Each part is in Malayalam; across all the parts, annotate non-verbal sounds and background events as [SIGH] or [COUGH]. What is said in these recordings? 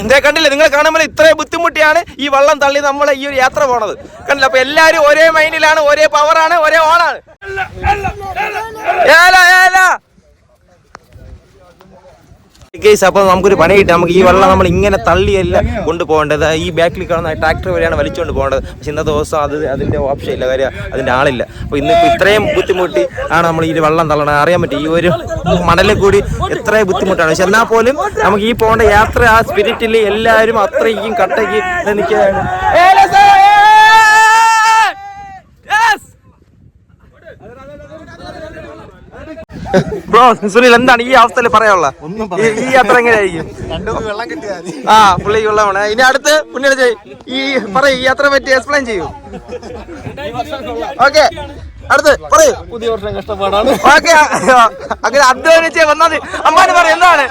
എന്തേ കണ്ടില്ലേ? നിങ്ങൾ കാണുമ്പോൾ ഇത്രയും ബുദ്ധിമുട്ടിയാണ് ഈ വള്ളം തള്ളി നമ്മൾ ഈ ഒരു യാത്ര പോണത്. കണ്ടില്ല? അപ്പൊ എല്ലാരും ഒരേ മൈൻഡിലാണ് ഒരേ പവറാണ് ഒരേ ഓണാണ് ഏല ഏല. കേസ് അപ്പോൾ നമുക്കൊരു പണി കിട്ടി നമുക്ക് ഈ വെള്ളം നമ്മൾ ഇങ്ങനെ തള്ളിയല്ല കൊണ്ടുപോകേണ്ടത്. ഈ ബാക്കിൽ കാണുന്ന ട്രാക്ടർ വരെയാണ് വലിച്ചുകൊണ്ട് പോകേണ്ടത്. പക്ഷെ ഇന്നത്തെ ദിവസം അത് അതിന്റെ ഓപ്ഷൻ ഇല്ല കാര്യം അതിന്റെ ആളില്ല. അപ്പോൾ ഇന്നിപ്പോൾ ഇത്രയും ബുദ്ധിമുട്ടി ആണ് നമ്മൾ ഈ വെള്ളം തള്ളണത്. അറിയാൻ പറ്റും ഈ ഒരു മണലിൽ കൂടി എത്ര ബുദ്ധിമുട്ടാണ്. പക്ഷെ എന്നാൽ പോലും നമുക്ക് ഈ പോകേണ്ട യാത്ര ആ സ്പിരിറ്റിൽ എല്ലാവരും അത്രയ്ക്കും കട്ടയ്ക്ക് നിൽക്കുകയാണ്. ബ്രോ സുനിൽ എന്താണ് ഈ അവസ്ഥയിൽ പറയാനുള്ള ഈ യാത്ര എങ്ങനെയായിരിക്കും? ആ പുള്ളി വെള്ളമാണ് ഇനി അടുത്ത് പുണ്യ ഈ പറയൂ ഈ അത്ര പറ്റി എക്സ്പ്ലെയിൻ ചെയ്യൂ. ഓക്കെ അടുത്ത് പറയൂ. പുതിയ വർഷം കഷ്ടപ്പാടാണ്. ഓക്കെ അങ്ങനെ അധ്വാനിച്ച് വന്നാൽ അമ്മാന് പറയും എന്താണ്?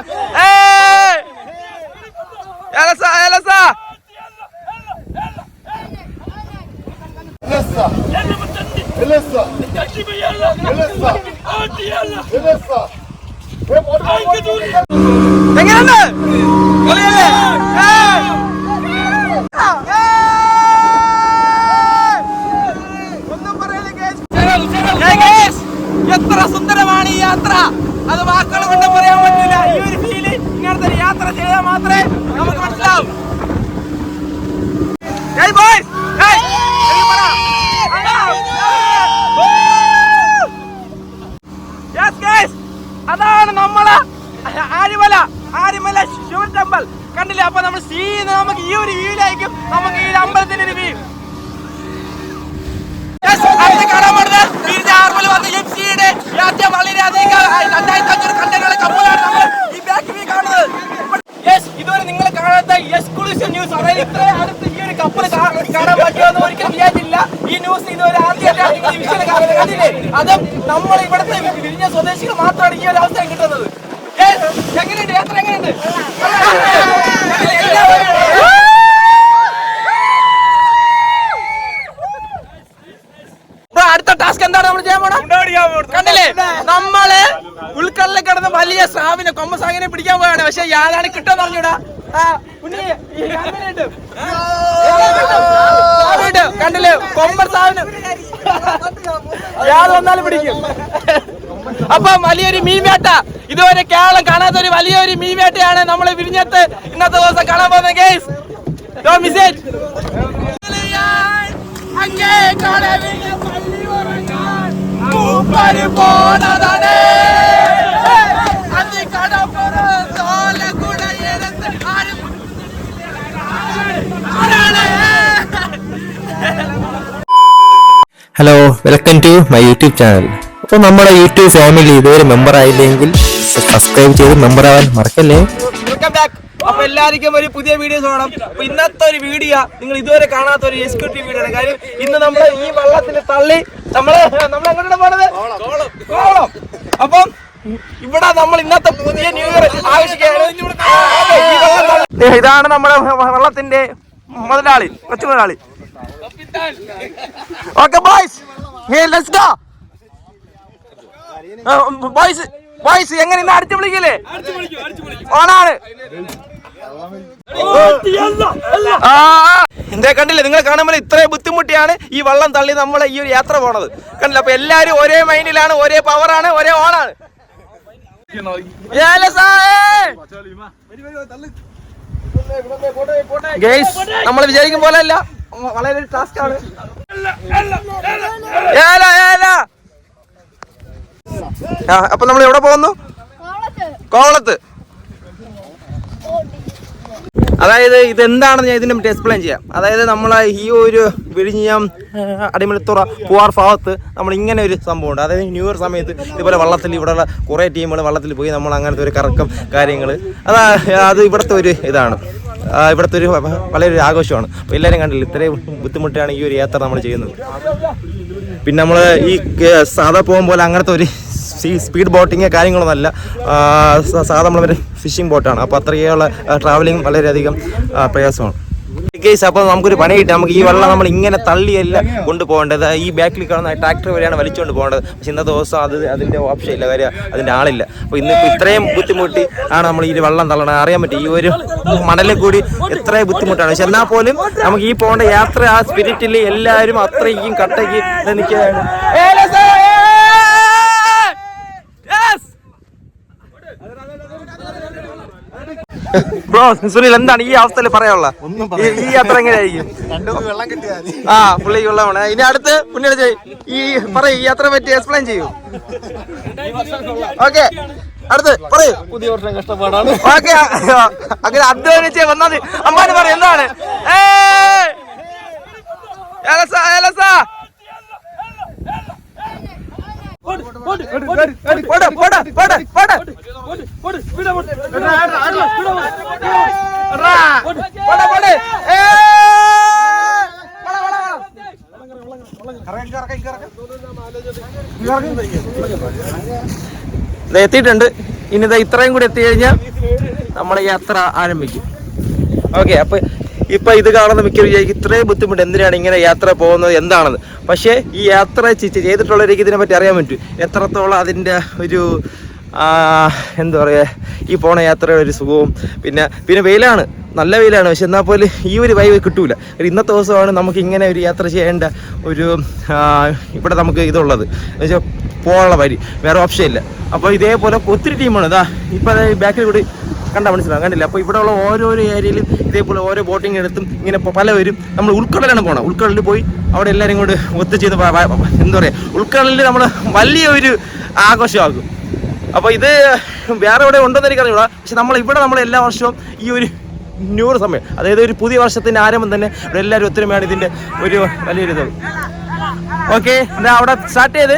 ഏയ്! ഏലസ, ഏലസ. എങ്ങനെയുണ്ട് പൊളിയല്ലേ? ഏയ്! ഒന്നും പറയല്ലേ guys? ഏയ് guys, എത്ര സുന്ദരമാണ് ഈ യാത്ര അത് വാക്കുകൾ കൊണ്ട് പറയാൻ പറ്റില്ല ഈ ഒരു ഫീൽ ഇങ്ങനത്തെ ഒരു യാത്ര ചെയ്താൽ മാത്രമേ നമുക്ക് മനസ്സിലാവും Hey boys! Hey! എനിക്ക് പറ. അതാ. Yes guys! അതാണ് നമ്മൾ ആരിമല ആരിമല ശിവൻ ടെമ്പിൾ. കണ്ടില്ലേ? അപ്പൊ നമ്മൾ സീ നമുക്ക് ഈ ഒരു വ്യൂയിലായിരിക്കും നമുക്ക് ഈ അമ്പലത്തിന്റെ ഒരു വ്യൂ അടുത്ത കാണാൻ പോകുന്നത് വിഴിഞ്ഞ ഹാർബറിൽ വന്ന MC യുടെ യാത്ര വളരെയധികം രണ്ടായിരത്തി അഞ്ഞൂറ് നമ്മൾ ഈ ബാക്ക് വ്യൂ യെസ് ഇതുവരെ നിങ്ങൾ കാണാത്ത എക്സ്ക്ലൂസീവ് ന്യൂസ് അതായത് ഇത്ര അടുത്ത് ഈ ഒരു കപ്പൽ കാണാൻ പറ്റുമെന്ന് ഒരിക്കലും ഈ ന്യൂസ് ഇതുവരെ ആദ്യമായിട്ടാണ് നിങ്ങൾ ഈ വിഷയം കാണുന്നത് അതും നമ്മൾ ഇവിടുത്തെ വിരിഞ്ഞ സ്വദേശികൾ മാത്രമാണ് ഈ ഒരു അവസരം കിട്ടുന്നത്. Yes, എങ്ങനെയുണ്ട് യാത്ര എങ്ങനെയുണ്ട് ഇപ്പൊ അടുത്ത ടാസ്ക് എന്താണ് നമ്മൾ ചെയ്യാൻ പോണത്? കണ്ടില്ലേ? നമ്മൾ ഉൾക്കടലിൽ കിടന്ന വലിയ സ്രാവിനെ കൊമ്പസാങ്ങിനെ പിടിക്കാൻ പോവാണ്. പക്ഷെ യാതാണ് കിട്ടാൻ പറഞ്ഞൂടാ. കണ്ടില്ലേ? കൊമ്പർ സാവിന് യാത് വന്നാലും പിടിക്കും. അപ്പൊ വലിയൊരു മീൻവേട്ട ഇതുവരെ കേരളം കാണാത്ത ഒരു വലിയൊരു മീൻവേട്ടയാണ് നമ്മൾ വിരിഞ്ഞത്ത് ഇന്നത്തെ ദിവസം കാണാൻ പോകുന്ന case hello welcome to my YouTube channel അപ്പോൾ നമ്മുടെ യൂട്യൂബ് ഫാമിലി ഇതുവരെ മെമ്പർ ആയില്ലെങ്കിൽ സബ്സ്ക്രൈബ് ചെയ്ത് മെമ്പർ ആവാൻ മറക്കല്ലേ? അപ്പൊ എല്ലാവർക്കും ഒരു പുതിയ വീഡിയോസ് കാണാം. അപ്പൊ ഇന്നത്തെ ഒരു വീഡിയോ നിങ്ങൾ ഇതുവരെ കാണാത്ത ഒരു എക്സിക്യൂട്ടീവ് വീഡിയോ ആണ്. കാര്യം ഇന്ന് നമ്മൾ ഈ വള്ളത്തിന് തള്ളി നമ്മൾ നമ്മൾ എങ്ങോട്ടാണ് പോണത്? കോളം. അപ്പം ഇവിടെ നമ്മൾ ഇന്നത്തെ പുതിയ ന്യൂ ഇയർ ആവശ്യം ഇതാണ് നമ്മുടെ വള്ളത്തിന്റെ മുതലാളി കൊച്ചു മുതലാളി okay boys hey let's go boys boys എങ്ങനെ ഇന്ന് അടിച്ചു വിളിക്കില്ലേ? ഓണാണ്. എന്തേ കണ്ടില്ലേ നിങ്ങൾ കാണുമ്പോൾ ഇത്രയും ബുദ്ധിമുട്ടിയാണ് ഈ വള്ളം തള്ളി നമ്മളെ ഈ ഒരു യാത്ര പോണത്. കണ്ടില്ല അപ്പൊ എല്ലാരും ഒരേ മൈൻഡിലാണ് ഒരേ പവറാണ് ഒരേ ഓണാണ്. നമ്മൾ വിചാരിക്കും പോലെ അല്ല വളരെ ടാസ്ക് ആണ്. ഏല, ഏല. അപ്പൊ നമ്മൾ എവിടെ പോകുന്നു? കോവളത്ത്. അതായത് ഇത് എന്താണെന്ന് ഞാൻ ഇതിനെ പറ്റി എക്സ്പ്ലെയിൻ ചെയ്യാം. അതായത് നമ്മൾ ഈ ഒരു വിഴിഞ്ഞം അടിമലത്തുറ പൂവാർ ഭാഗത്ത് നമ്മൾ ഇങ്ങനെ ഒരു സംഭവമുണ്ട്. അതായത് ന്യൂ ഇയർ സമയത്ത് ഇതുപോലെ വള്ളത്തിൽ ഇവിടെയുള്ള കുറേ ടീമുകൾ വള്ളത്തിൽ പോയി നമ്മൾ അങ്ങനത്തെ ഒരു കറക്കം കാര്യങ്ങൾ അതാ അത് ഇവിടുത്തെ ഒരു ഇതാണ്. ഇവിടുത്തെ ഒരു വളരെ ആഘോഷമാണ്. അപ്പോൾ എല്ലാവരും കണ്ടില്ല ഇത്രയും ബുദ്ധിമുട്ടാണ് ഈ ഒരു യാത്ര നമ്മൾ ചെയ്യുന്നത്. പിന്നെ നമ്മൾ ഈ സാധാ പോകുമ്പോൾ അങ്ങനത്തെ ഒരു ഈ സ്പീഡ് ബോട്ടിങ് കാര്യങ്ങളൊന്നുമല്ല സാധാരണ നമ്മളൊരു ഫിഷിംഗ് ബോട്ടാണ് അപ്പോൾ അത്രയുള്ള ട്രാവലിംഗ് വളരെയധികം പ്രയാസമാണ്. കേസ് അപ്പോൾ നമുക്കൊരു പണി കിട്ടി. നമുക്ക് ഈ വെള്ളം നമ്മൾ ഇങ്ങനെ തള്ളിയല്ല കൊണ്ടുപോകേണ്ടത്. ഈ ബാക്കിൽ കാണുന്ന ട്രാക്ടർ വരെയാണ് വലിച്ചുകൊണ്ട് പോകേണ്ടത്. പക്ഷെ ഇന്നത്തെ ദിവസം അത് അതിന്റെ ഓപ്ഷൻ ഇല്ല. കാര്യം അതിന്റെ ആളില്ല. അപ്പോൾ ഇന്ന് ഇത്രയും ബുദ്ധിമുട്ടി ആണ് നമ്മൾ ഈ വെള്ളം തള്ളണത്. അറിയാൻ പറ്റും. ഈ ഒരു മണലിൽ കൂടി എത്രയും ബുദ്ധിമുട്ടാണ്. പക്ഷെ എന്നാൽ പോലും നമുക്ക് ഈ പോകേണ്ട യാത്ര ആ സ്പിരിറ്റിൽ എല്ലാവരും അത്രയ്ക്കും കട്ടയ്ക്ക് നിൽക്കുകയാണ് ബ്രോ സുനിൽ എന്താണ് ഈ അവസ്ഥയിൽ പറയാനുള്ള ഈ- യാത്ര എങ്ങനെയായിരിക്കും? ആ പുള്ളി വെള്ളമാണ്. ഇനി അടുത്ത് പുണ്യ ഈ പറയൂ ഈ യാത്ര പറ്റി എക്സ്പ്ലെയിൻ ചെയ്യൂ. ഓക്കെ അടുത്ത് പറയൂ. പുതിയ വർഷം കഷ്ടപ്പാടാണ്. ഓക്കെ അങ്ങനെ അധ്വാനിച്ച് വന്നാൽ അമ്മാന് പറയും എന്താണ്? ഏയ്! എത്തിയിട്ടുണ്ട് ഇനി ഇതാ ഇത്രയും കൂടി എത്തി കഴിഞ്ഞാൽ നമ്മളെ യാത്ര ആരംഭിക്കും ഓക്കെ അപ്പൊ ഇപ്പൊ ഇത് കാണുന്ന മിക്ക വിചാരിക്കും ഇത്രയും ബുദ്ധിമുട്ട് എന്തിനാണ് ഇങ്ങനെ യാത്ര പോകുന്നത് എന്താണെന്ന്. പക്ഷേ ഈ യാത്ര ചെയ്തിട്ടുള്ളവരേക്ക് ചെയ്തിട്ടുള്ളവർക്ക് ഇതിനെ പറ്റി അറിയാൻ പറ്റും. എത്രത്തോളം അതിന്റെ ഒരു എന്താ പറയുക ഈ പോണ യാത്രയുടെ ഒരു സുഖവും. പിന്നെ പിന്നെ വെയിലാണ് നല്ല വെയിലാണ്. പക്ഷെ എന്നാൽ പോലും ഈ ഒരു വൈവ് കിട്ടൂല. ഇന്നത്തെ ദിവസമാണ് നമുക്ക് ഇങ്ങനെ ഒരു യാത്ര ചെയ്യേണ്ട ഒരു ഇവിടെ നമുക്ക് ഇതുള്ളത്. എന്നുവെച്ചാൽ പോകാനുള്ള വരി വേറെ ഓപ്ഷൻ ഇല്ല. അപ്പോൾ ഇതേപോലെ ഒത്തിരി ടീമാണ് ഇതാ ഇപ്പോൾ ബാക്കിൽ കൂടി കണ്ടാൽ മനസ്സിലാവും. കണ്ടില്ല? അപ്പോൾ ഇവിടെയുള്ള ഓരോരോ ഏരിയയിലും ഇതേപോലെ ഓരോ ബോട്ടിംഗ് എടുത്തും ഇങ്ങനെ പലവരും നമ്മൾ ഉൾക്കടലാണ് പോകണം ഉൾക്കടലിൽ പോയി അവിടെ എല്ലാവരും ഒത്തു ചെയ്ത് എന്താ പറയുക ഉൾക്കടലിൽ നമ്മൾ വലിയൊരു ആഘോഷമാകും. അപ്പോൾ ഇത് വേറെ എവിടെ ഉണ്ടെന്ന് എനിക്ക് പക്ഷെ നമ്മൾ ഇവിടെ നമ്മൾ എല്ലാ വർഷവും ഈ ഒരു ന്യൂറ് സമയം അതായത് ഒരു പുതിയ വർഷത്തിന്റെ ആരംഭം തന്നെ ഇവിടെ എല്ലാവരും ഒത്തൊരുമയാണ് ഇതിന്റെ ഒരു വലിയൊരു ഇത്. ഓക്കെ അവിടെ സ്റ്റാർട്ട് ചെയ്ത്.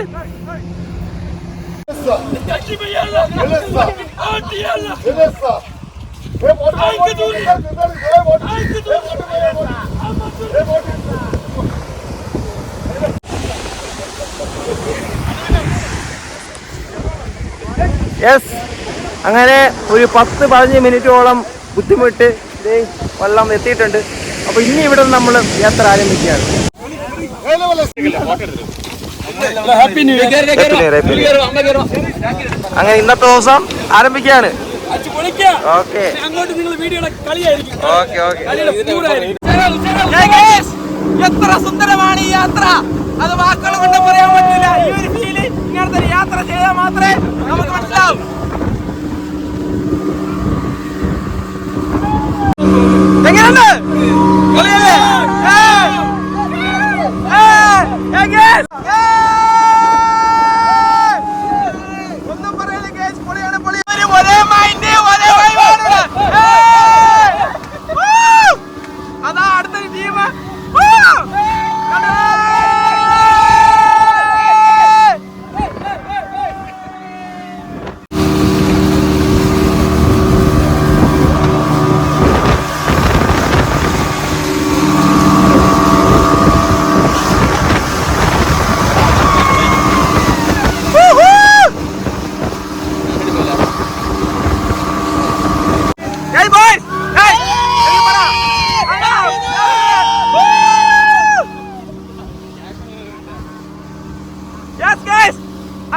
യെസ് അങ്ങനെ ഒരു പത്ത് പതിനഞ്ച് മിനിറ്റോളം ബുദ്ധിമുട്ട് ദേ വെള്ളം എത്തിയിട്ടുണ്ട്. അപ്പോൾ ഇനി ഇവിടെ നമ്മൾ യാത്ര ആരംഭിക്കുകയാണ്. അങ്ങനെ ഇന്നത്തെ ദിവസം ആരംഭിക്കുകയാണ്. ഓക്കെ. അങ്ങോട്ട് നിങ്ങൾ കളിയായിരിക്കും എത്ര സുന്ദരമാണ് ഈ യാത്ര. അത് വാക്കുകൾ കൊണ്ട് പറയാൻ പറ്റില്ല. ഈ ഒരു ഫീൽ ഇങ്ങനത്തെ യാത്ര ചെയ്താൽ മാത്രമേ നമുക്ക് മനസ്സിലാവും. എങ്ങനെയുണ്ട്? പൊളിയല്ലേ? Mana?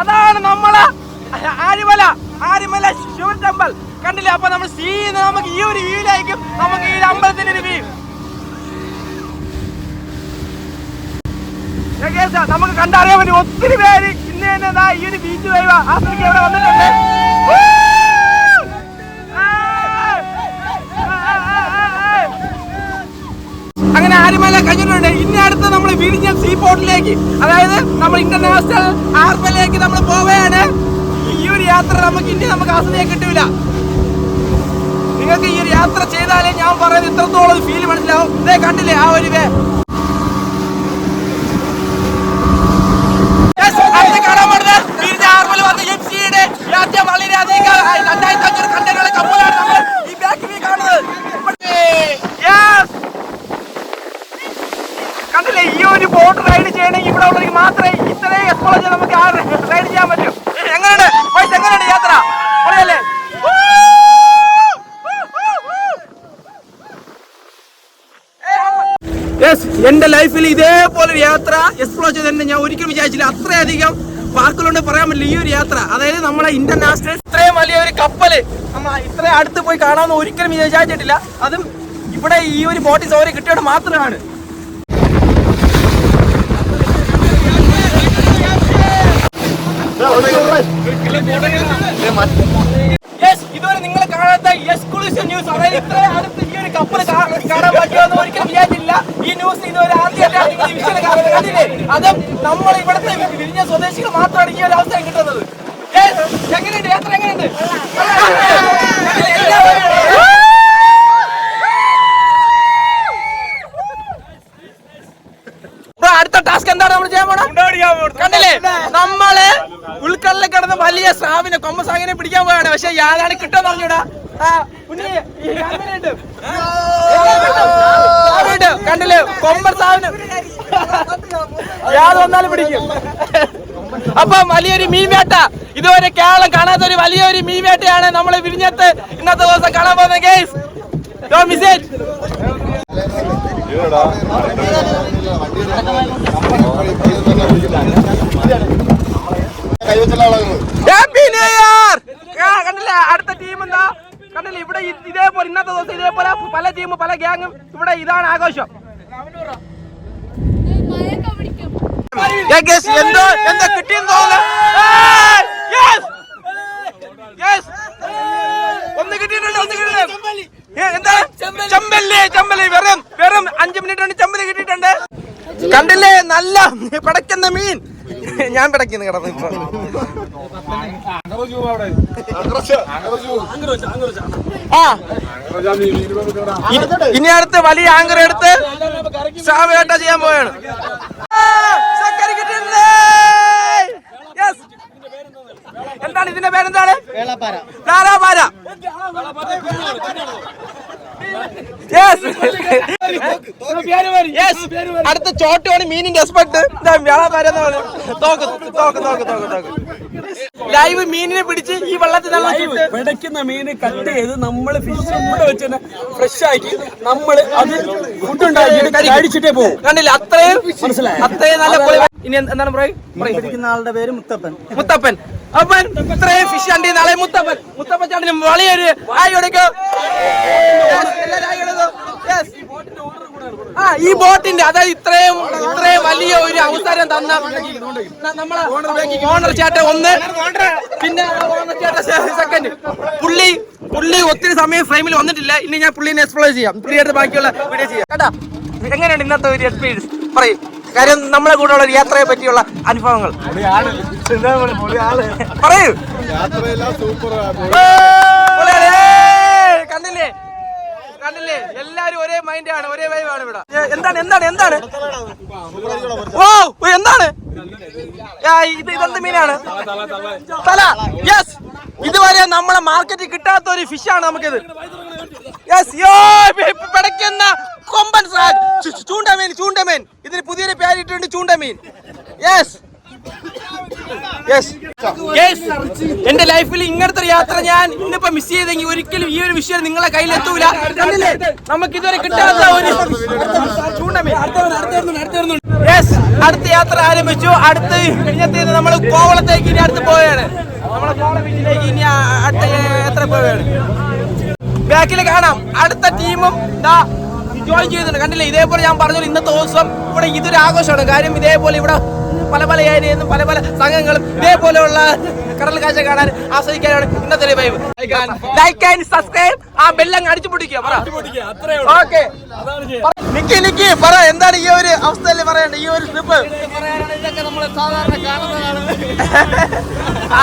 അതാണ് നമ്മൾ ആരിമല ആരിമല ശിവൻ ടെമ്പിൾ. കണ്ടില്ലേ? അപ്പൊ നമ്മൾ സീ നമുക്ക് ഈ ഒരു വ്യൂയിലായിരിക്കും നമുക്ക് ഈ അമ്പലത്തിന്റെ ഒരു വ്യൂ നമുക്ക് കണ്ടറിയാൻ പറ്റും ഒത്തിരി പേര് ഇന്ന് തന്നെ ഈ ഒരു ബീച്ച് വൈവ ആസ്വദിക്കാൻ ഇവിടെ വന്നിട്ടുണ്ട്. അങ്ങനെ ആരിമല കഴിഞ്ഞിട്ടുണ്ട്. ഇനി അടുത്ത് നമ്മൾ വിഴിഞ്ഞം സീ പോർട്ടിലേക്ക് അതായത് നമ്മൾ ഇന്റർനാഷണൽ ഹാർബറിലേക്ക് നമ്മൾ പോവുകയാണ്. ഈ ഒരു യാത്ര നമുക്ക് ഇനി നമുക്ക് ആസ്വദിക്കാൻ കിട്ടൂല. നിങ്ങൾക്ക് ഈ ഒരു യാത്ര ചെയ്താലേ ഞാൻ പറയുന്നത് ഇത്രത്തോളം ഫീൽ മനസ്സിലാവും. ഇതേ കണ്ടില്ലേ ആ ഒരു വേ രണ്ടായിരത്തി അഞ്ഞൂറ് കണ്ടെയ്നറുള്ള കപ്പലാണ് നമ്മൾ ഈ ബാക്കിൽ കാണുന്നത് Yes! കണ്ടില്ലേ ഈ ഒരു ബോട്ട് റൈഡ് ചെയ്യണമെങ്കിൽ ഇവിടെ ഉള്ളവർക്ക് മാത്രമേ ഇത്രയും എക്സ്പ്ലോർ നമുക്ക് ആ റൈഡ് ചെയ്യാൻ പറ്റും. എങ്ങനെയുണ്ട്? വൈസ് എങ്ങനെയുണ്ട് യാത്ര? പൊളിയല്ലേ യെസ് എന്റെ ലൈഫിൽ ഇതേപോലെ യാത്ര എക്സ്പ്ലോർ ചെയ്ത് തന്നെ ഞാൻ ഒരിക്കലും വിചാരിച്ചില്ല. അത്രയധികം വാക്കുകളുണ്ട് പറയാൻ പറ്റില്ല ഈ ഒരു യാത്ര. അതായത് നമ്മളെ ഇന്റർനാഷണൽ ഇത്രയും വലിയ ഒരു കപ്പൽ നമ്മൾ ഇത്രയും അടുത്ത് പോയി കാണാമെന്ന് ഒരിക്കലും വിചാരിച്ചിട്ടില്ല. അതും ഇവിടെ ഈ ഒരു ബോട്ടിൽ സൗകര്യം കിട്ടിയോട് മാത്രമാണ് യെസ് ഇതുവരെ നിങ്ങൾ കാണാത്ത എക്സ്ക്ലൂസീവ് ന്യൂസ് അതായത് ഇത്ര അടുത്ത് ഈ ഒരു കപ്പൽ കാണാൻ പറ്റുമെന്ന് ഒരിക്കലും വിചാരിച്ചില്ല ഈ ന്യൂസ് ഇതുവരെ ആദ്യമായിട്ടാണ് നിങ്ങൾ വിഷയം കണ്ടില്ലേ? അതും നമ്മൾ ഇവിടുത്തെ വിരിഞ്ഞ സ്വദേശികൾ മാത്രമാണ് ഈ ഒരു അവസരം കിട്ടുന്നത്. എങ്ങനെയുണ്ട്? യാത്ര എങ്ങനെയുണ്ട്? അടുത്ത ടാസ്ക് എന്താണ്? നമ്മൾ ചെയ്യാൻ പോണത് കണ്ടില്ലേ? നമ്മൾ ഉൾക്കടലിൽ കിടന്ന വലിയ സ്രാവിനെ കൊമ്പസാഗിനെ പിടിക്കാൻ പോവാണ്. പക്ഷെ യാതാണ് കിട്ടാൻ പറഞ്ഞൂടാ? കണ്ടില്ലേ കൊമ്പൻ സാവിന് യാത് വന്നാലും പിടിക്കും. അപ്പൊ വലിയൊരു മീൻവേട്ട. ഇതുവരെ കേരളം കാണാത്ത ഒരു വലിയൊരു മീൻവേട്ടയാണ് നമ്മൾ വിരിഞ്ഞത്ത് ഇന്നത്തെ ദിവസം കാണാൻ പോകുന്നത് case Dr miss it happy new year കണ്ടില്ലേ? അടുത്ത ടീം എന്താ? കണ്ടില്ല? ഇവിടെ ഇതേപോലെ ഇന്നത്തെ ദിവസം ഇതേപോലെ പല ടീമും പല ഗ്യാങ്ങും ഇവിടെ ഇതാണ് ആഘോഷം. Yeah, guys, എന്തോ എന്തോ കിട്ടിയെന്ന് തോന്നുന്നു? Hey! Yes! Yes! ഒന്ന് കിട്ടിയിട്ടുണ്ട് ഒന്ന് കിട്ടിയിട്ടുണ്ട്. ഏ, എന്താണ്? ചെമ്പല്ലി. ചെമ്പല്ലി വെറും വെറും അഞ്ചു മിനിറ്റ് കൊണ്ട് കിട്ടിയിട്ടുണ്ട്. കണ്ടില്ലേ? നല്ല പടക്കുന്ന മീൻ. ഞാൻ പിടയ്ക്കുന്നു കിടന്നു ഇപ്പൊ. ആ. ഇനി- അടുത്ത് വലിയ ആങ്കർ എടുത്ത് സാവേട്ട ചെയ്യാൻ പോവാണ്. എന്താണ് ഇതിന്റെ പേരെന്താണ്? ധാരാപാര Yes. Yes. അടുത്ത ചോട്ടുമാണ് മീനിങ് എക്സ്പെർട്ട് തോക്ക് ലൈവ് മീനിനെ പിടിച്ച് ഈ വെള്ളത്തിൽ നല്ല ചുട്ട് പിടയ്ക്കുന്ന മീന് കട്ട് ചെയ്ത് നമ്മൾ ഫിഷ് കൂടെ വെച്ച് തന്നെ ഫ്രഷ് ആക്കി നമ്മൾ അത് ഫുഡ് ഉണ്ടാക്കി കഴിച്ചിട്ടേ പോകും. കണ്ടില്ല? അത്രയും മനസ്സിലായോ? അത്രയും നല്ല ഇനി എന്ത്- എന്താണ് പറയും? ഇരിക്കുന്ന ആളുടെ പേര് മുത്തപ്പൻ. മുത്തപ്പൻ. അപ്പൻ ഇത്രയും ഫിഷ് കണ്ടി നാളെ മുത്തപ്പൻ. മുത്തപ്പൻ ചാണ്ടിന് വലിയൊരു ആയി കൊടുക്കും. ആ ഈ ബോട്ടിന്റെ അതായത് ഇത്രയും ഇത്രയും വലിയ ഒരു അവസരം തന്ന നമ്മളെ ഓണർ ചേട്ടൻ ഒന്ന് പിന്നെ ഓണർ ചേട്ടൻ സെക്കൻഡ് പുള്ളി പുള്ളി ഒത്തിരി സമയം ഫ്രെയിമിൽ വന്നിട്ടില്ല. ഇനി ഞാൻ പുള്ളിനെ എക്സ്പ്ലോർ ചെയ്യാം. പുള്ളിയുടെ ബാക്കിയുള്ള വീഡിയോ ചെയ്യാം. കേട്ടാ? എങ്ങനെയാണ് ഇന്നത്തെ ഒരു എക്സ്പീരിയൻസ് പറയും. കാര്യം നമ്മളെ കൂടെയുള്ള ഉള്ള യാത്രയെ പറ്റിയുള്ള അനുഭവങ്ങൾ. പറയൂ. കണ്ടില്ലേ? കണ്ടില്ലേ? എല്ലാരും ഒരേ മൈൻഡ് ആണ് ഒരേ വൈബ് ആണ് ഇവിടെ. എന്താണ് എന്താണ് എന്താണ്? ഓ എന്താണ്? ഇത് ഇതെന്ത് മീനാണ്? തല യെസ് ഇതുവരെ നമ്മളെ മാർക്കറ്റിൽ കിട്ടാത്ത ഒരു ഫിഷ് ആണ് നമുക്കിത്. യെസ് യോ പിടയ്ക്കുന്ന കൊമ്പൻ ചൂണ്ടമീൻ ചൂണ്ടമീൻ ഇതിന് പുതിയൊരു പേരിട്ടുണ്ട് ചൂണ്ടമീൻ യെസ് എന്റെ ലൈഫിൽ ഇങ്ങനത്തെ ഒരു യാത്ര ഞാൻ ഇന്നിപ്പോ മിസ് ചെയ്തെങ്കിൽ ഒരിക്കലും ഈ ഒരു വിഷയം നിങ്ങളെ കയ്യിലെത്തൂല. കണ്ടില്ലേ നമുക്ക് ഇതുവരെ കിട്ടാത്ത ഒരു യെസ് അടുത്ത യാത്ര ആരംഭിച്ചു. അടുത്ത് കഴിഞ്ഞത്തേക്ക് നമ്മൾ കോവളത്തേക്ക് ഇനി അടുത്ത് പോവുകയാണ്. നമ്മളെ കോവളം ബീച്ചിലേക്ക് ഇനി അടുത്ത യാത്ര പോവുകയാണ്. ബാക്കിൽ കാണാം. അടുത്ത ടീമും ദാ ജോയിൻ ചെയ്യുന്നുണ്ട് കണ്ടില്ലേ? ഇതേപോലെ ഞാൻ പറഞ്ഞു ഇന്നത്തെ ദിവസം ഇവിടെ ഇതൊരു ആഘോഷമാണ്. കാര്യം ഇതേപോലെ ഇവിടെ പല പല ഏരിയയിൽ നിന്നും പല പല സംഘങ്ങളും ഇതേപോലെയുള്ള കടൽ കാഴ്ച കാണാൻ ആസ്വദിക്കാനാണ് ഇന്നത്തെ ഒരു വൈബ്. ലൈക്ക് ആൻഡ് സബ്സ്ക്രൈബ് ആ ബെല്ലങ്ങ് അടിച്ചു പിടിക്കുക ഓക്കെ നിക്കി നിക്കി പറ. എന്താണ് ഈ ഒരു അവസ്ഥയിൽ പറയണ്ട? ഈ ഒരു ട്രിപ്പ് ഇതൊക്കെ നമ്മൾ സാധാരണ കാണുന്നതാണ് അന്തിക്കട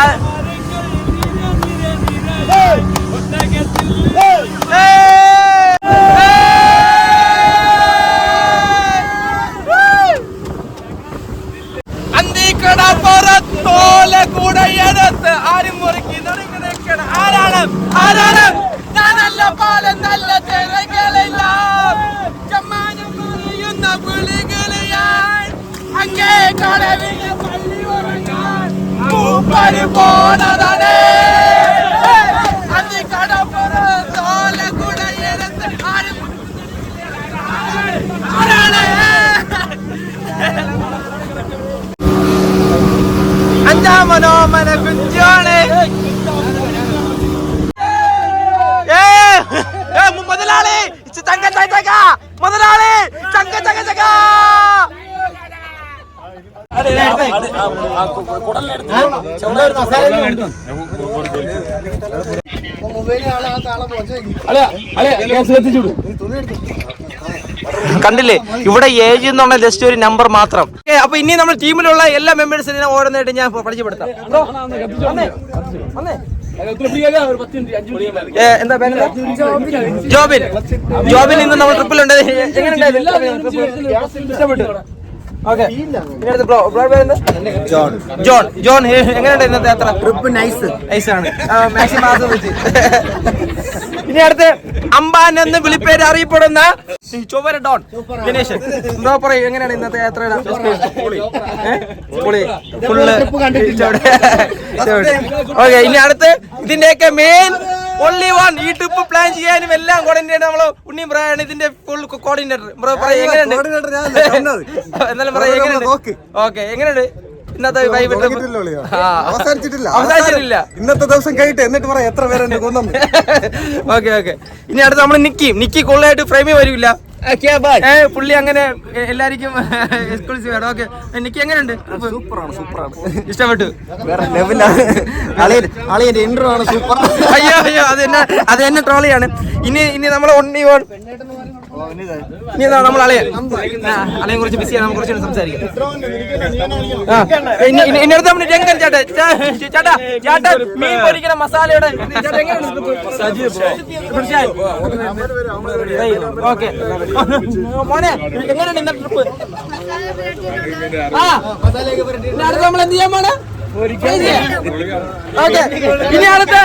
പുറത്തോല കൂടെ കണ്ടില്ലേ? ഇവിടെ ഏജ് എന്നുള്ള ജസ്റ്റ് ഒരു നമ്പർ മാത്രം. അപ്പൊ ഇനി നമ്മൾ ടീമിലുള്ള എല്ലാ മെമ്പേഴ്സിനെ ഓരോന്നായിട്ട് ഞാൻ പരിചയപ്പെടുത്താം. എന്താ പേര്? ജോബിൻ. ജോബിൻ ഇന്ന് നമ്മൾ ട്രിപ്പിലുണ്ട് എങ്ങനെയുണ്ടായിരുന്നു ജോൺ. ജോൺ. ജോൺ എങ്ങനെയുണ്ട് ഇന്നത്തെ യാത്ര? ട്രിപ്പ് നൈസ് നൈസ് ആണ്. മാക്സിമം ആസ്വദിച്ച്. ഇനി അടുത്ത് അമ്പാൻ എന്ന് വിളിപ്പേര് അറിയപ്പെടുന്ന ചൊവ്വര ഡോൺ ദിനേശ് എന്താ പറയൂ എങ്ങനെയാണ് ഇന്നത്തെ യാത്രയുടെ? പൊളി ഫുള്ള് ഓക്കെ ഇനി അടുത്ത് ഇതിന്റെയൊക്കെ മെയിൻ ഒൺലി വൺ ഈ ട്രിപ്പ് പ്ലാൻ ചെയ്യാനും എല്ലാം കോർഡിനേറ്റർ നമ്മൾ ഉണ്ണി പറയാണ് ഇതിന്റെ ഫുൾ കോർഡിനേറ്റർ ബ്രോ പറയൂ എങ്ങനെയുണ്ട്? [LAUGHS] എന്നാലും പറയൂ എങ്ങനെയുണ്ട്? ഓക്കെ എങ്ങനെയുണ്ട്? ഇന്നത്തെ വൈബ് ട്രിപ്പ് അവസാനിച്ചിട്ടില്ല. അവസാനിച്ചിട്ടില്ല. ഇന്നത്തെ ദിവസം കഴിയിട്ട് എന്നിട്ട് പറയാം എത്ര പേരുണ്ട് കൊന്നു ഓക്കെ ഓക്കെ. ഇനി അടുത്ത് നമ്മൾ നിക്കി. നിക്കി കൊള്ളായിട്ട് ഫ്രെയിമിൽ വരില്ല പുള്ളി അങ്ങനെ എല്ലാരിക്കും [LAUGHS] എക്സ്ക്ലൂസീവ് ആണ്. ഓക്കെ. നിക്കി എങ്ങനെയുണ്ട്? സൂപ്പറാണ് സൂപ്പറാണ്. ഇഷ്ടപ്പെട്ടു. വേറെ ലെവലാണ് അളിയന്റെ ഇൻട്രോ ആണ് സൂപ്പർ. അയ്യോ അയ്യോ അത് എന്നെ അത് എന്നെ ട്രോളിയാണ് ഇനി ഇനി നമ്മൾ ഒണ്ണി ഓൺ ഇനി ഇതാ നമ്മൾ അളയൻ? അളയൻ കുറച്ച് ബിസിയാണ് നമുക്ക് കുറച്ച് സംസാരിക്കാം. ആ, ഇനി ഇനി- ഇനി അടുത്ത് നമ്മൾ രംഗൻ ചേട്ടൻ. ചേ- ചേട്ടാ ചേട്ടാ മീൻ പൊരിക്കുന്ന മസാലയുടെ ചേട്ടാ എങ്ങനെയാണ് ഓക്കെ. മോനെ എങ്ങനെയുണ്ട് ഇന്നത്തെ ട്രിപ്പ്? ആ അടുത്ത് നമ്മൾ എന്ത് ചെയ്യാൻ പോണേ? ഓക്കെ ഇനി അടുത്ത്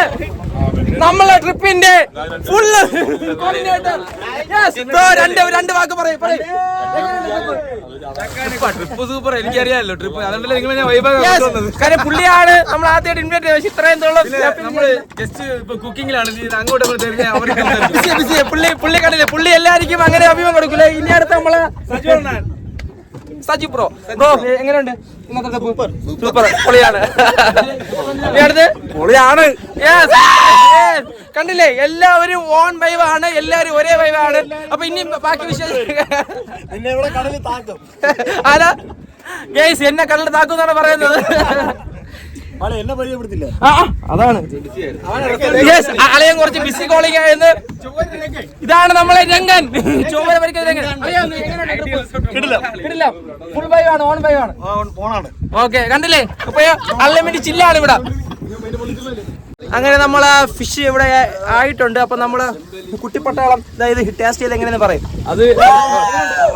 നമ്മളെ ട്രിപ്പിന്റെ ഫുള്ള് രണ്ട് രണ്ട് വാക്ക് പറയും ട്രിപ്പ് സൂപ്പർ എനിക്കറിയാമല്ലോ ട്രിപ്പ് അതുകൊണ്ടല്ലേ നിങ്ങൾ കാരണം പുള്ളിയാണ് നമ്മൾ ആദ്യമായിട്ട് ഇൻവൈറ്റ് ചെയ്തത്. ഇത്രയും നമ്മൾ ജസ്റ്റ് ഇപ്പൊ കുക്കിങ്ങിലാണ് അങ്ങോട്ട് [LAUGHS] പുള്ളി പുള്ളി കണ്ടില്ലേ? പുള്ളി എല്ലാവർക്കും അങ്ങനെ അഭിമുഖം കൊടുക്കില്ല ഇനി അടുത്ത് നമ്മളെ സജി ബ്രോ. ബ്രോ എങ്ങനെയുണ്ട്? ഇന്നത്തെ സൂപ്പർ സൂപ്പർ. പൊളിയാണ്. അടുത്ത്? പൊളിയാണ്. കണ്ടില്ലേ? എല്ലാവരും ഓൺ ആണ്. എല്ലാവരും ഒരേ വൈവാണ് അപ്പൊ ഇനി ബാക്കി വിശേഷം [LAUGHS] ആരാ? ഗേസ് എന്നെ കടലിൽ താക്കുന്നാണ് പറയുന്നത് [LAUGHS] എന്നെ പരിചയപ്പെടുത്തില്ല ആ, ആ, അതാണ്. അളിയൻ കുറച്ച് ബിസി കോളിംഗ് ആയെന്ന് ഇതാണ് നമ്മളെ Rangan. Chowara trip? Full vibe ആണ് ഓൺ ബൈവ് ആണ്. ഓക്കെ കണ്ടില്ലേ? അപ്പൊ അൺലിമിറ്റഡ് ചില്ലാണ് ഇവിടെ. അങ്ങനെ നമ്മൾ ഫിഷ് ഇവിടെ ആയിട്ടുണ്ട്. അപ്പൊ നമ്മൾ കുട്ടിപ്പട്ടാളം അതായത് ടേസ്റ്റ് ചെയ്ത് എങ്ങനെയെന്ന് പറയും? അത്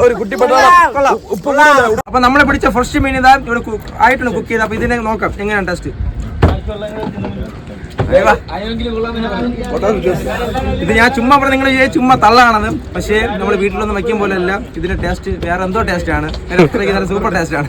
ഒരു കുട്ടിപ്പട്ടാളം കൊള്ളാം. അപ്പൊ നമ്മളെ പിടിച്ച ഫ്രഷ് മീൻ ഇതാ ഇവിടെ ആയിട്ടുണ്ട് കുക്ക് ചെയ്ത്. അപ്പൊ ഇതിനെ നോക്കാം എങ്ങനെയാണ് ടേസ്റ്റ് ഇത് ഞാൻ ചുമ്മാ പറഞ്ഞു നിങ്ങൾ ചുമ്മാ തള്ളാണത് പക്ഷേ നമ്മൾ വീട്ടിലൊന്നും വെക്കും പോലെ അല്ല ഇതിന്റെ ടേസ്റ്റ് വേറെ എന്തോ ടേസ്റ്റ് ആണ്. സൂപ്പർ ടേസ്റ്റ് ആണ്.